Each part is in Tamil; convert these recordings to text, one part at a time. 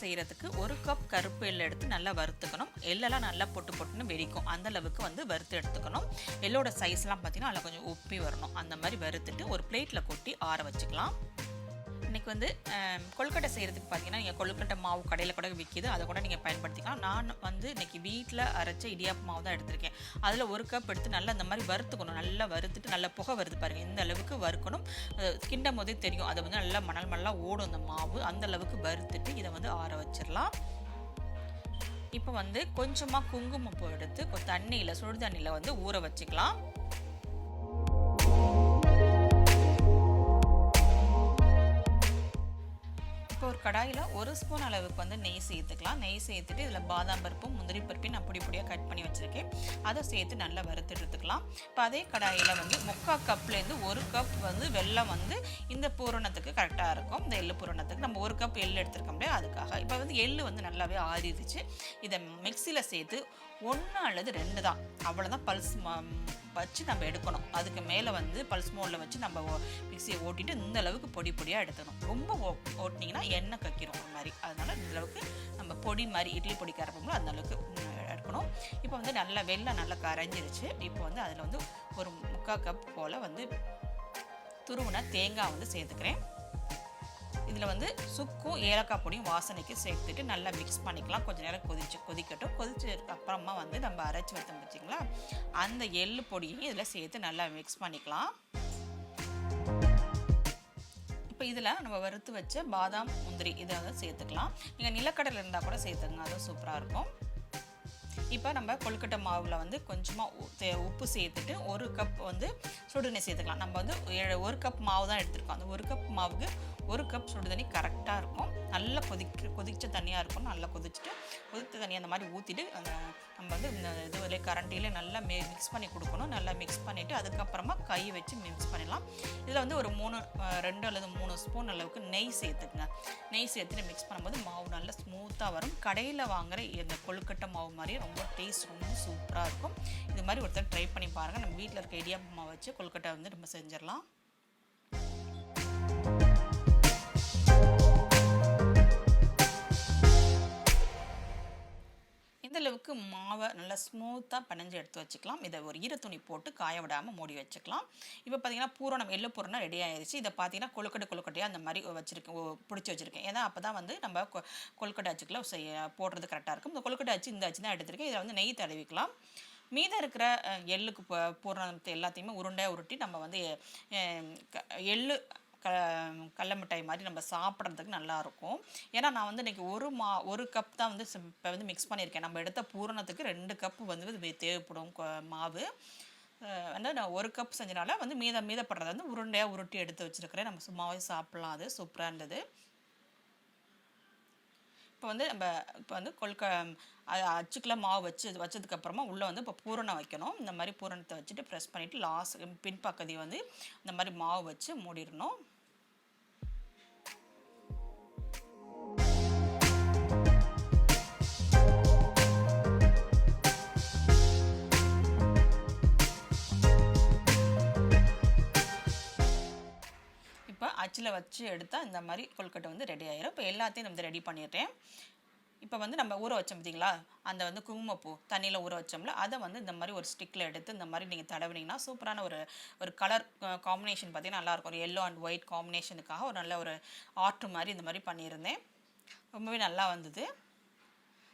செய்கிறதுக்கு ஒரு கப் கருப்பு எள்ளு எடுத்து நல்லா வறுத்துக்கணும். எள்ளெல்லாம் நல்லா பொட்டு பொட்டுன்னு வெடிக்கும். அந்த அளவுக்கு வந்து வறுத்து எடுத்துக்கணும். எள்ளோட சைஸ்லாம் பார்த்தீங்கன்னா அதில் கொஞ்சம் உப்பி வரணும். அந்த மாதிரி வறுத்துட்டு ஒரு பிளேட்டில் கொட்டி ஆற வச்சுக்கலாம். இன்றைக்கி வந்து கொழுக்கட்டை செய்கிறதுக்கு பார்த்தீங்கன்னா நீங்கள் கொழுக்கட்டை மாவு கடையில் கூட விற்கிது அதை கூட நீங்கள் பயன்படுத்திக்கலாம். நான் வந்து இன்றைக்கி வீட்டில் அரைச்ச இடியாப்பு மாவு தான் எடுத்திருக்கேன். அதில் ஒரு கப் எடுத்து நல்லா அந்த மாதிரி வறுத்துக்கணும். நல்லா வறுத்துட்டு நல்லா புகை வருது பாருங்கள் இந்த அளவுக்கு வறுக்கணும்? கிண்டும் போதே தெரியும். அதை வந்து நல்லா மணல் மணலாக ஓடும் அந்த மாவு. அந்த அளவுக்கு வறுத்துட்டு இதை வந்து ஆற வச்சிடலாம். இப்போ வந்து கொஞ்சமாக குங்குமப்பூ எடுத்து தண்ணியில் சுடு தண்ணியில் வந்து ஊற வச்சுக்கலாம். ஒரு கடாயில் ஒரு ஸ்பூன் அளவுக்கு வந்து நெய் சேர்த்துக்கலாம். நெய் சேர்த்துட்டு இதில் பாதாம் பருப்பும் முந்திரி பருப்பையும் நான் பொடி பொடியாக கட் பண்ணி வச்சுருக்கேன். அதை சேர்த்து நல்லா வறுத்து எடுத்துக்கலாம். இப்போ அதே கடாயில் வந்து முக்கால் கப்லேருந்து ஒரு கப் வந்து வெள்ளம் வந்து இந்த பூரணத்துக்கு கரெக்டாக இருக்கும். இந்த எள்ளு பூரணத்துக்கு நம்ம ஒரு கப் எள்ளு எடுத்துருக்க முடியாது. அதுக்காக இப்போ வந்து எள்ளு வந்து நல்லாவே ஆறிடுச்சு. இதை மிக்சியில் சேர்த்து ஒன்று அல்லது ரெண்டு தான். அவ்வளோதான் பல்ஸ் வச்சு நம்ம எடுக்கணும். அதுக்கு மேலே வந்து பல்ஸ் மோடில் வச்சு நம்ம ஓ- மிக்சியை ஓட்டிட்டு இந்த அளவுக்கு பொடி பொடியாக எடுத்துக்கணும். ரொம்ப ஓ ஓட்டினீங்கன்னா எண்ணெய் கக்கிரும் ஒரு மாதிரி. அதனால் இந்த அளவுக்கு நம்ம பொடி மாதிரி இட்லி பொடி கரைப்போம்ல அந்த அளவுக்கு எடுக்கணும். இப்போ வந்து நல்லா வெள்ளம் நல்லா கரைஞ்சிருச்சு. இப்போ வந்து அதில் வந்து ஒரு முக்கால் கப் போல் வந்து துருவின தேங்காய் வந்து சேர்த்துக்கிறேன். இதில் வந்து சுக்கும் ஏலக்காய் பொடியும் வாசனைக்கு சேர்த்துட்டு நல்லா மிக்ஸ் பண்ணிக்கலாம். கொஞ்சம் நேரம் கொதிச்சு கொதிக்கட்டும். கொதிச்சதுக்கு அப்புறமா வந்து நம்ம அரைச்சி வைத்தோம் வச்சிங்களா அந்த எள்ளு பொடியும் இதில் சேர்த்து நல்லா மிக்ஸ் பண்ணிக்கலாம். இப்போ இதில் நம்ம வறுத்து வச்ச பாதாம் முந்திரி இதை வந்து சேர்த்துக்கலாம். நீங்கள் நிலக்கடலை இருந்தால் கூட சேர்த்துங்க அதுவும் சூப்பராக இருக்கும். இப்போ நம்ம கொழுக்கட்டை மாவில் வந்து கொஞ்சமாக உப்பு சேர்த்துட்டு ஒரு கப் வந்து சுடுதண்ணி சேர்த்துக்கலாம். நம்ம வந்து ஒரு கப் மாவு தான் எடுத்துருக்கோம். அந்த ஒரு கப் மாவுக்கு ஒரு கப் சுடுதண்ணி கரெக்டாக இருக்கும். நல்லா கொதிக்க கொதிச்ச தண்ணியாக இருக்கும். நல்லா கொதிச்சுட்டு கொதித்த தண்ணி அந்த மாதிரி ஊற்றிட்டு நம்ம வந்து இந்த இதுவில் கரண்டியில் நல்லா மே மிக்ஸ் பண்ணி கொடுக்கணும். நல்லா மிக்ஸ் பண்ணிவிட்டு அதுக்கப்புறமா கை வச்சு மிக்ஸ் பண்ணிடலாம். இதில் வந்து ஒரு மூணு ரெண்டு அல்லது மூணு ஸ்பூன் அளவுக்கு நெய் சேர்த்துக்குங்க. நெய் சேர்த்துட்டு மிக்ஸ் பண்ணும்போது மாவு நல்லா ஸ்மூத்தாக வரும். கடையில் வாங்குகிற இந்த கொழுக்கட்டை மாவு மாதிரி ரொம்ப டேஸ்ட் ரொம்ப சூப்பராக இருக்கும். இது மாதிரி ஒருத்தர் ட்ரை பண்ணி பாருங்கள் நம்ம வீட்டில் இருக்க இடியாப்பமாக வச்சு கொல்கட்டை வந்து நம்ம செஞ்சிடலாம். அளவுக்கு மாவை நல்லா ஸ்மூத்தாக பிணைஞ்சு எடுத்து வச்சுக்கலாம். இதை ஒரு ஈர துணி போட்டு காய விடாமல் மூடி வச்சுக்கலாம். இப்போ பார்த்தீங்கன்னா பூரணம் எள்ளு பூரணம் ரெடி ஆயிடுச்சு இதை பார்த்தீங்கன்னா கொழுக்கட்டை கொழுக்கட்டையாக அந்த மாதிரி வச்சுருக்கேன். ஓ, பிடிச்சி வச்சுருக்கேன். ஏன்னா அப்போ தான் வந்து நம்ம கொ- கொழுக்கட்டை அச்சுக்குள்ள செய்ய போடுறது கரெக்டாக இருக்கும். இந்த கொழுக்கட்டை அச்சு இந்த அச்சு தான் எடுத்திருக்கேன். இதில் வந்து நெய் தடவிக்கலாம். மீதம் இருக்கிற எள்ளுக்கு ப- பூரணத்தை எல்லாத்தையுமே உருண்டையாக உருட்டி நம்ம வந்து க- எள்ளு க கடல மிட்டாய் மாதிரி நம்ம சாப்பிட்றதுக்கு நல்லாயிருக்கும். ஏன்னா நான் வந்து இன்றைக்கி ஒரு மா ஒரு கப் தான் வந்து இப்போ வந்து மிக்ஸ் பண்ணியிருக்கேன். நம்ம எடுத்த பூரணத்துக்கு ரெண்டு கப் வந்து தேவைப்படும் மாவு. வந்து நான் ஒரு கப் செஞ்சனால வந்து மீதம் மீதப்படுறத வந்து உருண்டையாக உருட்டி எடுத்து வச்சுருக்கிறேன். நம்ம சும்மாவே சாப்பிட்லாம். அது சூப்பராக இருந்தது. இப்போ வந்து நம்ம இப்போ வந்து கொல்க அ- மாவு வச்சு வச்சதுக்கப்புறமா உள்ளே வந்து இப்போ பூரணம் வைக்கணும். இந்த மாதிரி பூரணத்தை வச்சுட்டு ப்ரெஸ் பண்ணிவிட்டு லாஸ்ட் பின்பக்கதி வந்து இந்த மாதிரி மாவு வச்சு மூடிடணும். இப்போ வச்சு எடுத்தால் இந்த மாதிரி கொழுக்கட்டை வந்து ரெடி ஆயிரும். இப்போ எல்லாத்தையும் நம்ம ரெடி பண்ணிடுறேன். இப்போ வந்து நம்ம ஊற வச்சோம் பார்த்தீங்களா அந்த வந்து குங்குமப்பூ தண்ணியில் ஊற வச்சோம்ல அதை வந்து இந்த மாதிரி ஒரு ஸ்டிக்கில் எடுத்து இந்த மாதிரி நீங்கள் தடவினீங்கன்னா சூப்பரான ஒரு ஒரு கலர் காம்பினேஷன் பார்த்தீங்கன்னா நல்லாயிருக்கும் ஒரு எல்லோ அண்ட் ஒயிட் காம்பினேஷனுக்காக ஒரு நல்ல ஒரு ஆர்ட் மாதிரி இந்த மாதிரி பண்ணியிருந்தேன். ரொம்பவே நல்லா வந்தது.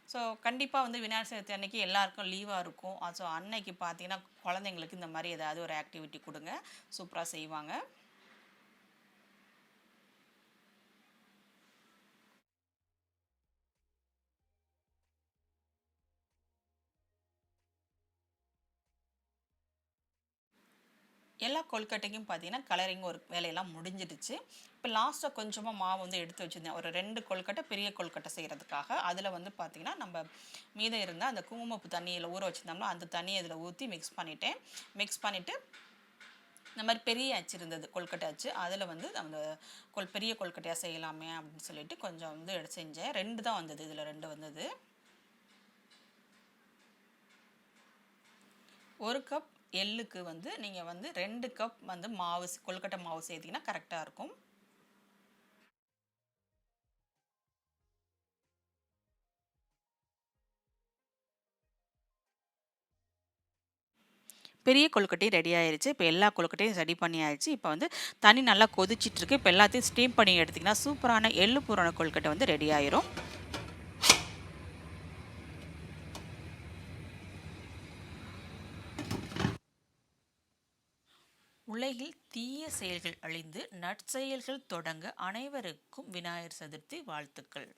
ஸோ கண்டிப்பாக வந்து விநாயகர் சதுர்த்தி அன்னைக்கு எல்லாருக்கும் லீவாக இருக்கும். ஸோ அன்னைக்கு பார்த்தீங்கன்னா குழந்தைங்களுக்கு இந்த மாதிரி ஏதாவது ஒரு ஆக்டிவிட்டி கொடுங்க. சூப்பராக செய்வாங்க. எல்லா கொழுக்கட்டைக்கும் பார்த்தீங்கன்னா கலரிங் ஒரு வேலையெல்லாம் முடிஞ்சிடுச்சு. இப்போ லாஸ்ட்டாக கொஞ்சமாக மாவு வந்து எடுத்து வச்சுருந்தேன். ஒரு ரெண்டு கொழுக்கட்டை பெரிய கொழுக்கட்டை செய்கிறதுக்காக அதில் வந்து பார்த்திங்கன்னா நம்ம மீதம் இருந்தால் அந்த குங்குமப்பு தண்ணியில் ஊற வச்சுருந்தோம்னா அந்த தண்ணியை இதில் ஊற்றி மிக்ஸ் பண்ணிட்டேன். மிக்ஸ் பண்ணிவிட்டு இந்த மாதிரி பெரிய அச்சு இருந்தது கொல்கட்டை அச்சு. அதில் வந்து அந்த கொல் பெரிய கொல்கட்டையாக செய்யலாமே அப்படின்னு சொல்லிட்டு கொஞ்சம் வந்து எடுத்து செஞ்சேன். ரெண்டு தான் வந்தது இதில் ரெண்டு வந்தது. ஒரு கப் எள்ளுக்கு வந்து நீங்கள் வந்து ரெண்டு கப் வந்து மாவு கொல்கட்டை மாவு சேர்த்திங்கன்னா கரெக்டாக இருக்கும். பெரிய கொழுக்கட்டையும் ரெடி ஆயிடுச்சு இப்போ எல்லா கொழுக்கட்டையும் ரெடி பண்ணி ஆயிடுச்சு இப்போ வந்து தண்ணி நல்லா கொதிச்சிட்ருக்கு இப்போ எல்லாத்தையும் ஸ்டீம் பண்ணி எடுத்திங்கன்னா சூப்பரான எள்ளு பூரான கொழுக்கட்டை வந்து ரெடி ஆயிரும். உலகில் தீய செயல்கள் அழிந்து நற்செயல்கள் தொடங்க அனைவருக்கும் விநாயகர் சதுர்த்தி வாழ்த்துக்கள்.